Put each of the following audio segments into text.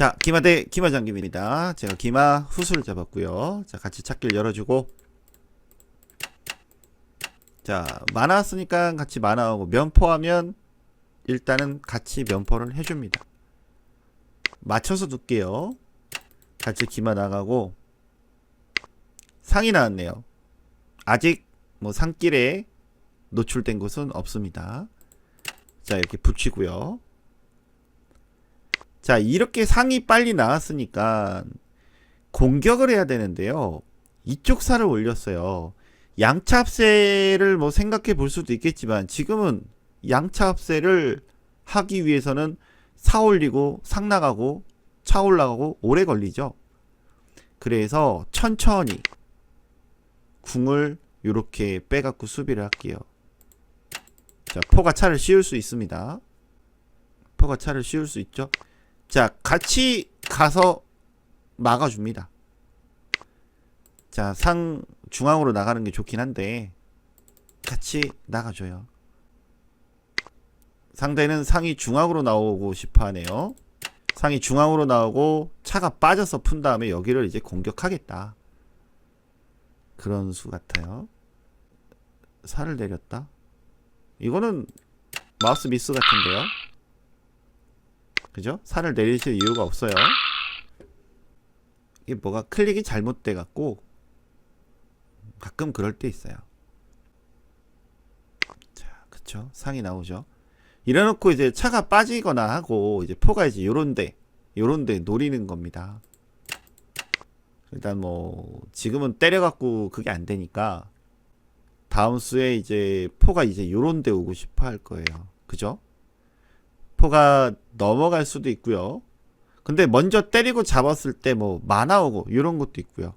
자, 기마 대 기마 장기입니다. 제가 기마 후수를 잡았고요. 자, 같이 찾기를 열어주고. 자, 만화 쓰니까 같이 만화하고 면포하면 일단은 같이 면포를 해줍니다. 맞춰서 둘게요. 같이 기마 나가고 상이 나왔네요. 아직 뭐 상길에 노출된 곳은 없습니다. 자, 이렇게 붙이고요. 자, 이렇게 상이 빨리 나왔으니까 공격을 해야 되는데요. 이쪽 살을 올렸어요. 양차 합세를 뭐 생각해 볼 수도 있겠지만 지금은 양차 합세를 하기 위해서는 사 올리고 상 나가고 차 올라가고 오래 걸리죠. 그래서 천천히 궁을 이렇게 빼갖고 수비를 할게요. 자, 포가 차를 씌울 수 있습니다. 포가 차를 씌울 수 있죠. 자, 같이 가서 막아줍니다. 자, 상 중앙으로 나가는 게 좋긴 한데 같이 나가줘요. 상대는 상이 중앙으로 나오고 싶어 하네요. 상이 중앙으로 나오고 차가 빠져서 푼 다음에 여기를 이제 공격하겠다. 그런 수 같아요. 살을 내렸다. 이거는 마우스 미스 같은데요. 그죠? 살을 내리실 이유가 없어요. 이게 뭐가 클릭이 잘못돼 갖고 가끔 그럴 때 있어요. 자, 그쵸? 상이 나오죠. 이래놓고 이제 차가 빠지거나 하고 이제 포가 이제 요런데 요런데 노리는 겁니다. 일단 뭐 지금은 때려갖고 그게 안 되니까 다음 수에 이제 포가 이제 요런데 오고 싶어 할 거예요. 그죠? 포가 넘어갈 수도 있고요. 근데 먼저 때리고 잡았을 때 뭐 만화 오고 이런 것도 있고요.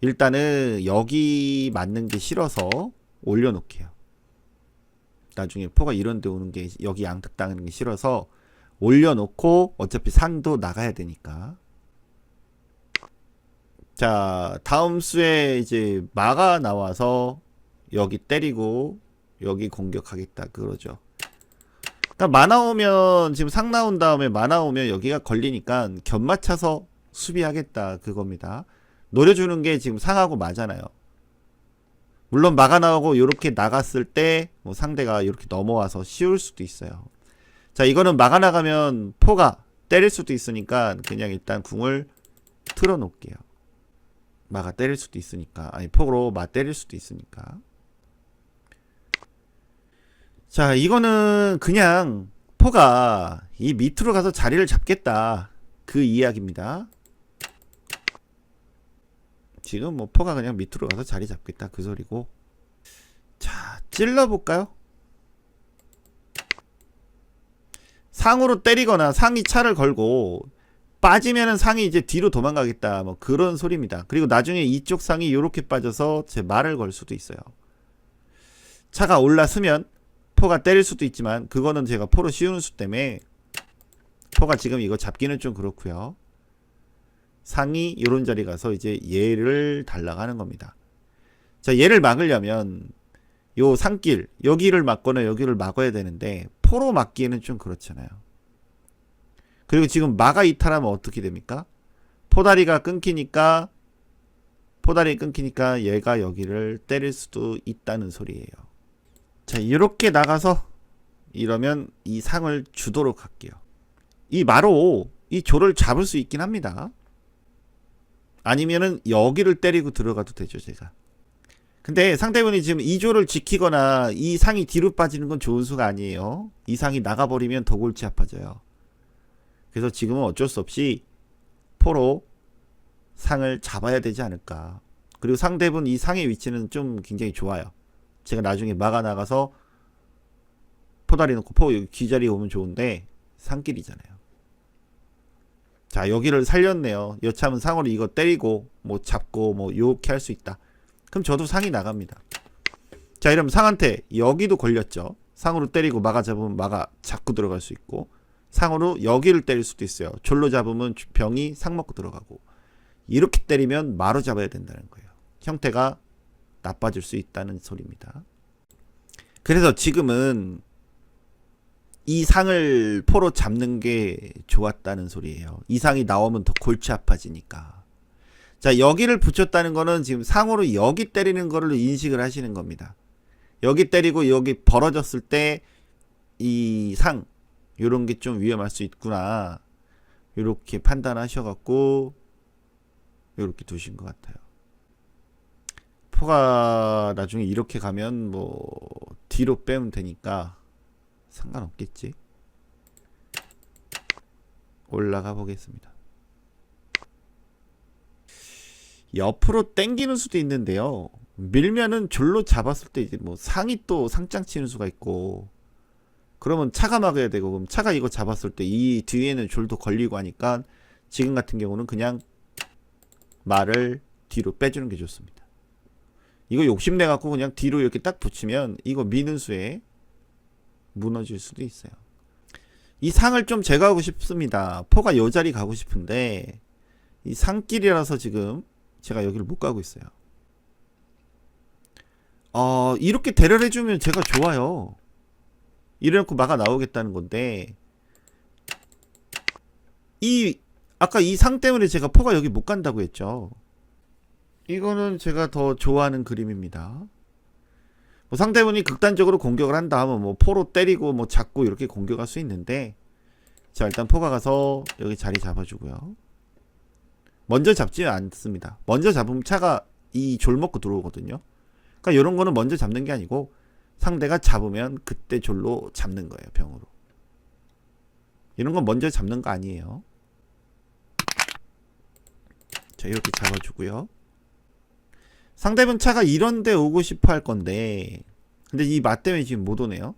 일단은 여기 맞는 게 싫어서 올려놓게요. 나중에 포가 이런 데 오는 게 여기 양득 당하는 게 싫어서 올려놓고 어차피 상도 나가야 되니까. 자, 다음 수에 이제 마가 나와서 여기 때리고 여기 공격하겠다 그러죠. 그러니까 만화 오면 지금 상 나온 다음에 만화 오면 여기가 걸리니까 견 맞춰서 수비하겠다 그겁니다. 노려주는 게 지금 상하고 맞잖아요. 물론 마가 나오고 이렇게 나갔을 때 뭐 상대가 이렇게 넘어와서 씌울 수도 있어요. 자 이거는 마가 나가면 포가 때릴 수도 있으니까 그냥 일단 궁을 틀어 놓을게요. 마가 때릴 수도 있으니까 아니 포로 마 때릴 수도 있으니까. 자 이거는 그냥 포가 이 밑으로 가서 자리를 잡겠다 그 이야기입니다. 지금 뭐 포가 그냥 밑으로 가서 자리 잡겠다 그 소리고 자 찔러볼까요? 상으로 때리거나 상이 차를 걸고 빠지면은 상이 이제 뒤로 도망가겠다 뭐 그런 소리입니다. 그리고 나중에 이쪽 상이 이렇게 빠져서 제 말을 걸 수도 있어요. 차가 올라서면 포가 때릴 수도 있지만 그거는 제가 포로 씌우는 수 때문에 포가 지금 이거 잡기는 좀 그렇고요. 상이 이런 자리 가서 이제 얘를 달라가는 겁니다. 자, 얘를 막으려면 요 상길 여기를 막거나 여기를 막아야 되는데 포로 막기에는 좀 그렇잖아요. 그리고 지금 마가 이탈하면 어떻게 됩니까? 포다리가 끊기니까 포다리 끊기니까 얘가 여기를 때릴 수도 있다는 소리예요. 자, 이렇게 나가서 이러면 이 상을 주도록 할게요. 이 마로 이 조를 잡을 수 있긴 합니다. 아니면은 여기를 때리고 들어가도 되죠, 제가. 근데 상대분이 지금 이 조를 지키거나 이 상이 뒤로 빠지는 건 좋은 수가 아니에요. 이 상이 나가버리면 더 골치 아파져요. 그래서 지금은 어쩔 수 없이 포로 상을 잡아야 되지 않을까. 그리고 상대분 이 상의 위치는 좀 굉장히 좋아요. 제가 나중에 막아 나가서 포다리 놓고 포 여기 귀자리 오면 좋은데 상길이잖아요. 자 여기를 살렸네요. 여차하면 상으로 이거 때리고 뭐 잡고 뭐 요렇게 할 수 있다. 그럼 저도 상이 나갑니다. 자 이러면 상한테 여기도 걸렸죠. 상으로 때리고 막아 잡으면 막아 잡고 들어갈 수 있고 상으로 여기를 때릴 수도 있어요. 졸로 잡으면 병이 상 먹고 들어가고 이렇게 때리면 마로 잡아야 된다는 거예요. 형태가 나빠질 수 있다는 소리입니다. 그래서 지금은 이 상을 포로 잡는 게 좋았다는 소리예요. 이 상이 나오면 더 골치 아파지니까. 자, 여기를 붙였다는 거는 지금 상으로 여기 때리는 거를 인식을 하시는 겁니다. 여기 때리고 여기 벌어졌을 때 이 상, 요런 게 좀 위험할 수 있구나. 요렇게 판단하셔갖고, 요렇게 두신 것 같아요. 포가 나중에 이렇게 가면 뭐, 뒤로 빼면 되니까 상관없겠지. 올라가 보겠습니다. 옆으로 당기는 수도 있는데요. 밀면은 줄로 잡았을 때 이제 뭐 상이 또 상장 치는 수가 있고 그러면 차가 막아야 되고 그럼 차가 이거 잡았을 때 이 뒤에는 줄도 걸리고 하니까 지금 같은 경우는 그냥 말을 뒤로 빼주는 게 좋습니다. 이거 욕심내 갖고 그냥 뒤로 이렇게 딱 붙이면 이거 미는 수에 무너질 수도 있어요. 이 상을 좀 제거하고 싶습니다. 포가 요 자리 가고 싶은데 이 상길이라서 지금 제가 여기를 못 가고 있어요. 어, 이렇게 대를 해주면 제가 좋아요. 이래놓고 막아 나오겠다는 건데, 이, 아까 이 상 때문에 제가 포가 여기 못 간다고 했죠. 이거는 제가 더 좋아하는 그림입니다. 뭐 상대분이 극단적으로 공격을 한다 하면 뭐 포로 때리고 뭐 잡고 이렇게 공격할 수 있는데, 자, 일단 포가 가서 여기 자리 잡아주고요. 먼저 잡지는 않습니다. 먼저 잡으면 차가 이 졸 먹고 들어오거든요. 그러니까 이런 거는 먼저 잡는 게 아니고 상대가 잡으면 그때 졸로 잡는 거예요, 병으로. 이런 건 먼저 잡는 거 아니에요. 자, 이렇게 잡아주고요. 상대분 차가 이런 데 오고 싶어 할 건데 근데 이 맛 때문에 지금 못 오네요.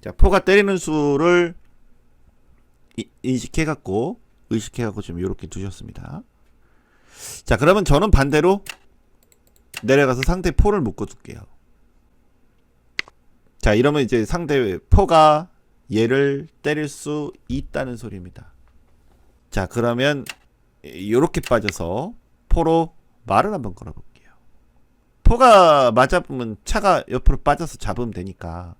자, 포가 때리는 수를 이- 인식해갖고 의식해갖고 좀 이렇게 두셨습니다. 자, 그러면 저는 반대로 내려가서 상대 포를 묶어 둘게요. 자, 이러면 이제 상대 포가 얘를 때릴 수 있다는 소리입니다. 자, 그러면 이렇게 빠져서 포로 말을 한번 걸어볼게요. 포가 맞아보면 차가 옆으로 빠져서 잡으면 되니까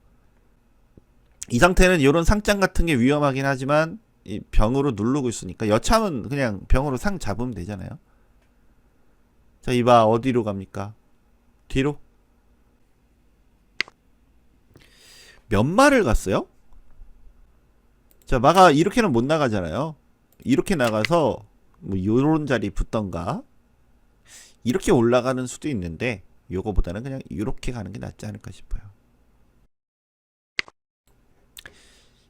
이 상태는 이런 상장 같은 게 위험하긴 하지만 이 병으로 누르고 있으니까 여차하면 그냥 병으로 상 잡으면 되잖아요. 자, 이봐 어디로 갑니까? 뒤로? 몇 마를 갔어요? 자, 마가 이렇게는 못 나가잖아요. 이렇게 나가서 뭐 요런 자리 붙던가 이렇게 올라가는 수도 있는데 요거보다는 그냥 이렇게 가는 게 낫지 않을까 싶어요.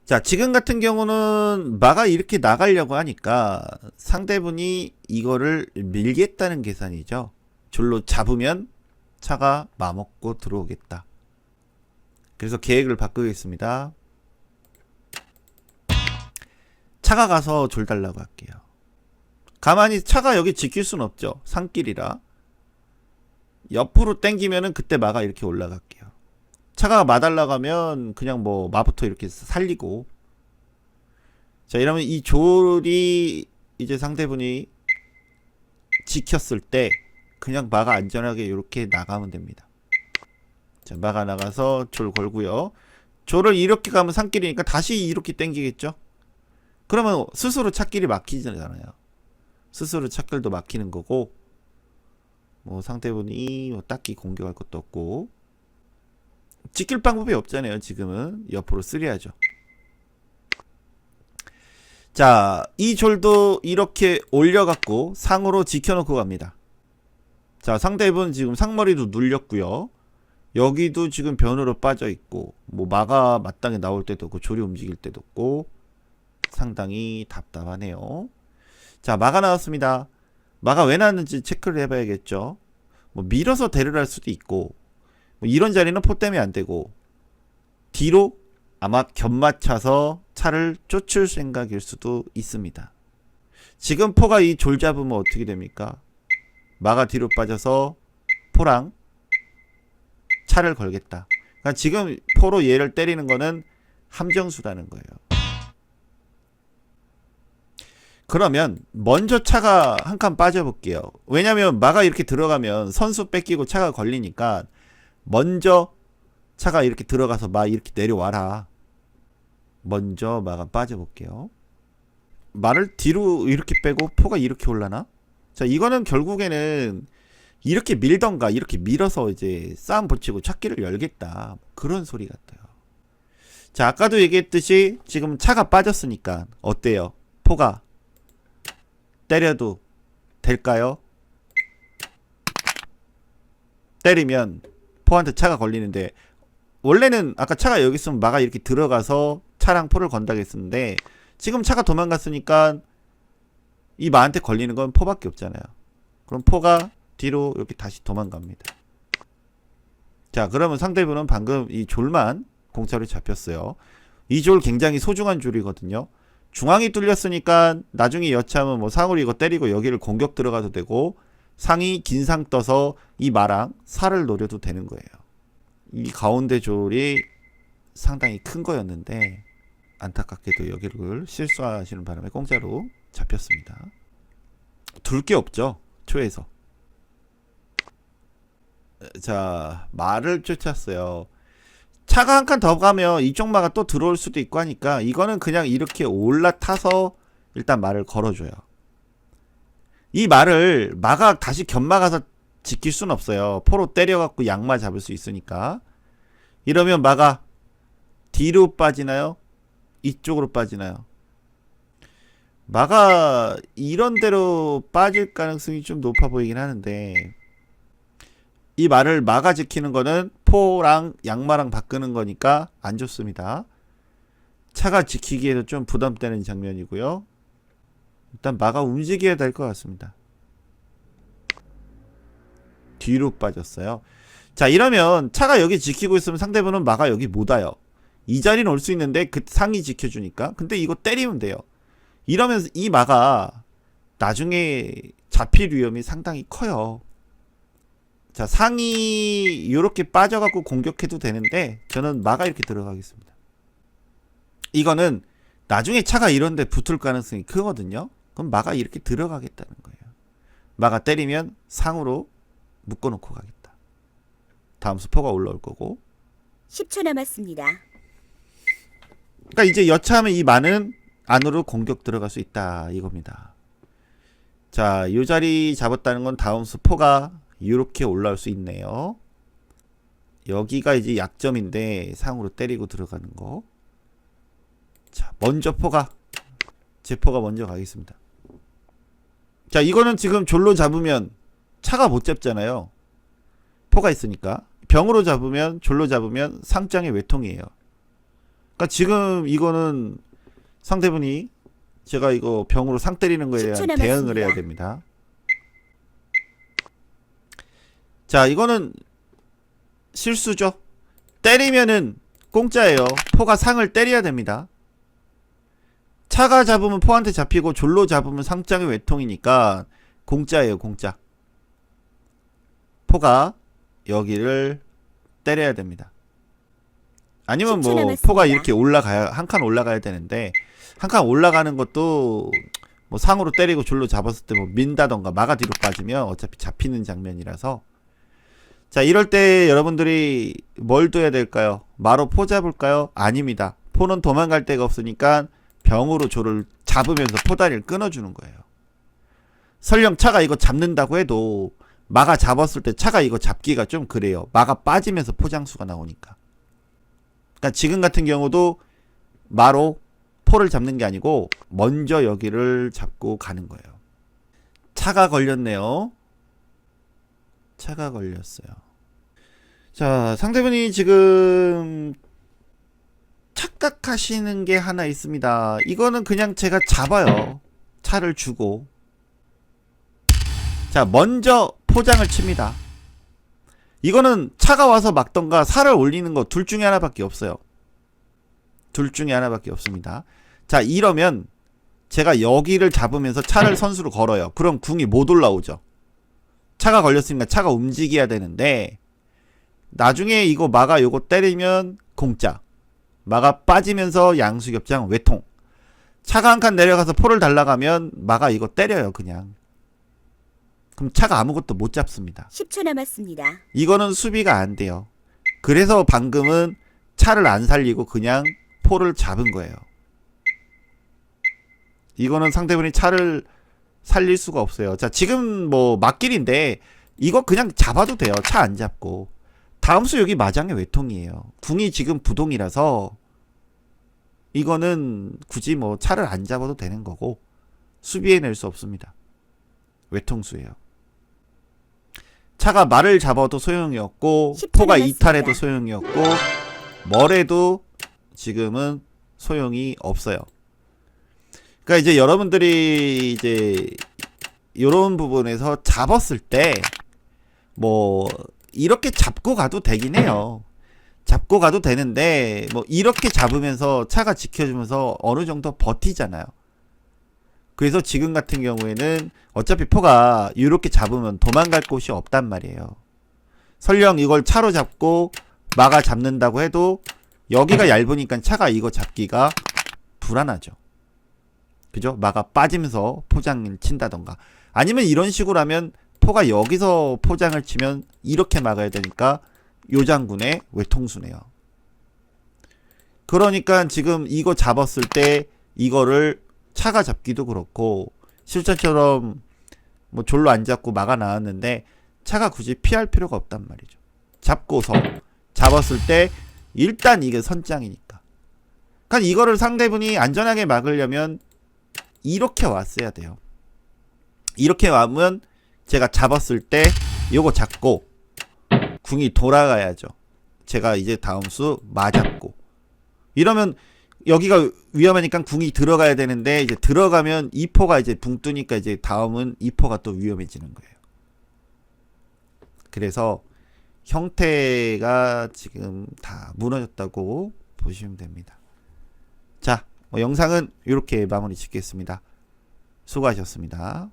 자, 지금 같은 경우는 마가 이렇게 나가려고 하니까 상대분이 이거를 밀겠다는 계산이죠. 줄로 잡으면 차가 마먹고 들어오겠다. 그래서 계획을 바꾸겠습니다. 차가 가서 줄 달라고 할게요. 가만히 차가 여기 지킬 순 없죠. 산길이라. 옆으로 당기면은 그때 마가 이렇게 올라갈게요. 차가 마달라 가면 그냥 뭐 마부터 이렇게 살리고 자 이러면 이 졸이 이제 상대분이 지켰을 때 그냥 마가 안전하게 이렇게 나가면 됩니다. 자 마가 나가서 졸 걸고요. 졸을 이렇게 가면 산길이니까 다시 이렇게 당기겠죠. 그러면 스스로 찾길이 막히잖아요. 스스로 찾길도 막히는 거고 뭐 상대분이 뭐 딱히 공격할 것도 없고 지킬 방법이 없잖아요. 지금은 옆으로 쓰려야죠. 자, 이 졸도 이렇게 올려갖고 상으로 지켜놓고 갑니다. 자, 상대분 지금 상머리도 눌렸고요. 여기도 지금 변으로 빠져 있고, 뭐 마가 마땅히 나올 때도 없고, 졸이 움직일 때도 없고, 상당히 답답하네요. 자, 마가 나왔습니다. 마가 왜 나왔는지 체크를 해봐야겠죠. 뭐 밀어서 대를 할 수도 있고, 뭐 이런 자리는 포 때문에 안 되고 뒤로 아마 겹맞춰서 차를 쫓을 생각일 수도 있습니다. 지금 포가 이 졸 잡으면 어떻게 됩니까? 마가 뒤로 빠져서 포랑 차를 걸겠다. 그러니까 지금 포로 얘를 때리는 거는 함정수라는 거예요. 그러면 먼저 차가 한 칸 빠져볼게요. 왜냐면 마가 이렇게 들어가면 선수 뺏기고 차가 걸리니까 먼저 차가 이렇게 들어가서 막 이렇게 내려와라. 먼저 마가 빠져볼게요. 말을 뒤로 이렇게 빼고 포가 이렇게 올라나? 자, 이거는 결국에는 이렇게 밀던가 이렇게 밀어서 이제 싸움 붙이고 찾기를 열겠다. 그런 소리 같아요. 자, 아까도 얘기했듯이 지금 차가 빠졌으니까 어때요? 포가 때려도 될까요? 때리면 포한테 차가 걸리는데 원래는 아까 차가 여기 있으면 마가 이렇게 들어가서 차랑 포를 건다고 했었는데 지금 차가 도망갔으니까 이 마한테 걸리는 건 포밖에 없잖아요. 그럼 포가 뒤로 이렇게 다시 도망갑니다. 자, 그러면 상대분은 방금 이 졸만 공차로 잡혔어요. 이 졸 굉장히 소중한 졸이거든요. 중앙이 뚫렸으니까 나중에 여차하면 뭐 상으로 이거 때리고 여기를 공격 들어가도 되고 상이 긴 상 떠서 이 마랑 살을 노려도 되는 거예요. 이 가운데 졸이 상당히 큰 거였는데 안타깝게도 여기를 실수하시는 바람에 공짜로 잡혔습니다. 둘 게 없죠. 초에서. 자, 말을 쫓았어요. 차가 한 칸 더 가면 이쪽 마가 또 들어올 수도 있고 하니까 이거는 그냥 이렇게 올라타서 일단 말을 걸어줘요. 이 말을 마가 다시 견마가서 지킬 수는 없어요. 포로 때려갖고 양마 잡을 수 있으니까. 이러면 마가 뒤로 빠지나요? 이쪽으로 빠지나요? 마가 이런 대로 빠질 가능성이 좀 높아 보이긴 하는데 이 말을 마가 지키는 거는 포랑 양마랑 바꾸는 거니까 안 좋습니다. 차가 지키기에도 좀 부담되는 장면이고요. 일단 마가 움직여야 될 것 같습니다. 뒤로 빠졌어요. 자 이러면 차가 여기 지키고 있으면 상대분은 마가 여기 못 와요. 이 자리는 올 수 있는데 그 상이 지켜주니까. 근데 이거 때리면 돼요. 이러면서 이 마가 나중에 잡힐 위험이 상당히 커요. 자 상이 이렇게 빠져갖고 공격해도 되는데 저는 마가 이렇게 들어가겠습니다. 이거는 나중에 차가 이런데 붙을 가능성이 크거든요. 그럼 마가 이렇게 들어가겠다는 거예요. 마가 때리면 상으로 묶어놓고 가겠다. 다음 수포가 올라올 거고. 10초 남았습니다. 그러니까 이제 여차하면 이 마는 안으로 공격 들어갈 수 있다 이겁니다. 자, 이 자리 잡았다는 건 다음 수포가 이렇게 올라올 수 있네요. 여기가 이제 약점인데 상으로 때리고 들어가는 거. 자, 먼저 포가 제 포가 먼저 가겠습니다. 자, 이거는 지금 졸로 잡으면 차가 못 잡잖아요. 포가 있으니까 병으로 잡으면 졸로 잡으면 상장의 외통이에요. 그러니까 지금 이거는 상대분이 제가 이거 병으로 상 때리는 거에 대한 10초 대응을. 해야 됩니다. 자, 이거는 실수죠. 때리면은 공짜예요. 포가 상을 때려야 됩니다. 차가 잡으면 포한테 잡히고 졸로 잡으면 상장의 외통이니까 공짜예요, 공짜. 포가 여기를 때려야 됩니다. 아니면 10초 뭐 남았습니다. 포가 이렇게 올라가야 한 칸 올라가야 되는데 한 칸 올라가는 것도 뭐 상으로 때리고 졸로 잡았을 때 뭐 민다던가 마가 뒤로 빠지면 어차피 잡히는 장면이라서 자 이럴 때 여러분들이 뭘 둬야 될까요? 마로 포 잡을까요? 아닙니다. 포는 도망갈 데가 없으니까 병으로 조를 잡으면서 포다리를 끊어주는 거예요. 설령 차가 이거 잡는다고 해도 마가 잡았을 때 차가 이거 잡기가 좀 그래요. 마가 빠지면서 포장수가 나오니까. 그러니까 지금 같은 경우도 마로 포를 잡는 게 아니고 먼저 여기를 잡고 가는 거예요. 차가 걸렸네요. 차가 걸렸어요. 자, 상대분이 지금 착각하시는 게 하나 있습니다. 이거는 그냥 제가 잡아요. 차를 주고. 자, 먼저 포장을 칩니다. 이거는 차가 와서 막던가 살을 올리는 거 둘 중에 하나밖에 없어요. 둘 중에 하나밖에 없습니다. 자, 이러면 제가 여기를 잡으면서 차를 선수로 걸어요. 그럼 궁이 못 올라오죠. 차가 걸렸으니까 차가 움직여야 되는데 나중에 이거 마가 요거 때리면 공짜. 마가 빠지면서 양수겹장 외통. 차가 한 칸 내려가서 포를 달라가면 마가 이거 때려요, 그냥. 그럼 차가 아무것도 못 잡습니다. 10초 남았습니다. 이거는 수비가 안 돼요. 그래서 방금은 차를 안 살리고 그냥 포를 잡은 거예요. 이거는 상대방이 차를 살릴 수가 없어요. 자, 지금 뭐 맞길인데 이거 그냥 잡아도 돼요. 차 안 잡고. 다음 수 여기 마장의 외통이에요. 궁이 지금 부동이라서 이거는 굳이 뭐 차를 안 잡아도 되는 거고 수비해 낼 수 없습니다. 외통수예요. 차가 말을 잡아도 소용이 없고 10초 포가. 이탈해도 소용이 없고 뭐래도 지금은 소용이 없어요. 그러니까 이제 여러분들이 이제 이런 부분에서 잡았을 때 뭐 이렇게 잡고 가도 되긴 해요. 잡고 가도 되는데 뭐 이렇게 잡으면서 차가 지켜주면서 어느 정도 버티잖아요. 그래서 지금 같은 경우에는 어차피 포가 이렇게 잡으면 도망갈 곳이 없단 말이에요. 설령 이걸 차로 잡고 막아 잡는다고 해도 여기가 얇으니까 차가 이거 잡기가 불안하죠. 그죠? 막아 빠지면서 포장을 친다던가. 아니면 이런 식으로 하면 포가 여기서 포장을 치면 이렇게 막아야 되니까 요 장군의 외통수네요. 그러니까 지금 이거 잡았을 때 이거를 차가 잡기도 그렇고 실전처럼 뭐 졸로 안 잡고 막아 나왔는데 차가 굳이 피할 필요가 없단 말이죠. 잡고서 잡았을 때 일단 이게 선장이니까. 그러니까 이거를 상대분이 안전하게 막으려면 이렇게 왔어야 돼요. 이렇게 와면 제가 잡았을 때 요거 잡고 궁이 돌아가야죠. 제가 이제 다음 수 맞았고 이러면 여기가 위험하니까 궁이 들어가야 되는데 이제 들어가면 이포가 이제 붕 뜨니까 이제 다음은 이포가 또 위험해지는 거예요. 그래서 형태가 지금 다 무너졌다고 보시면 됩니다. 자, 뭐 영상은 이렇게 마무리 짓겠습니다. 수고하셨습니다.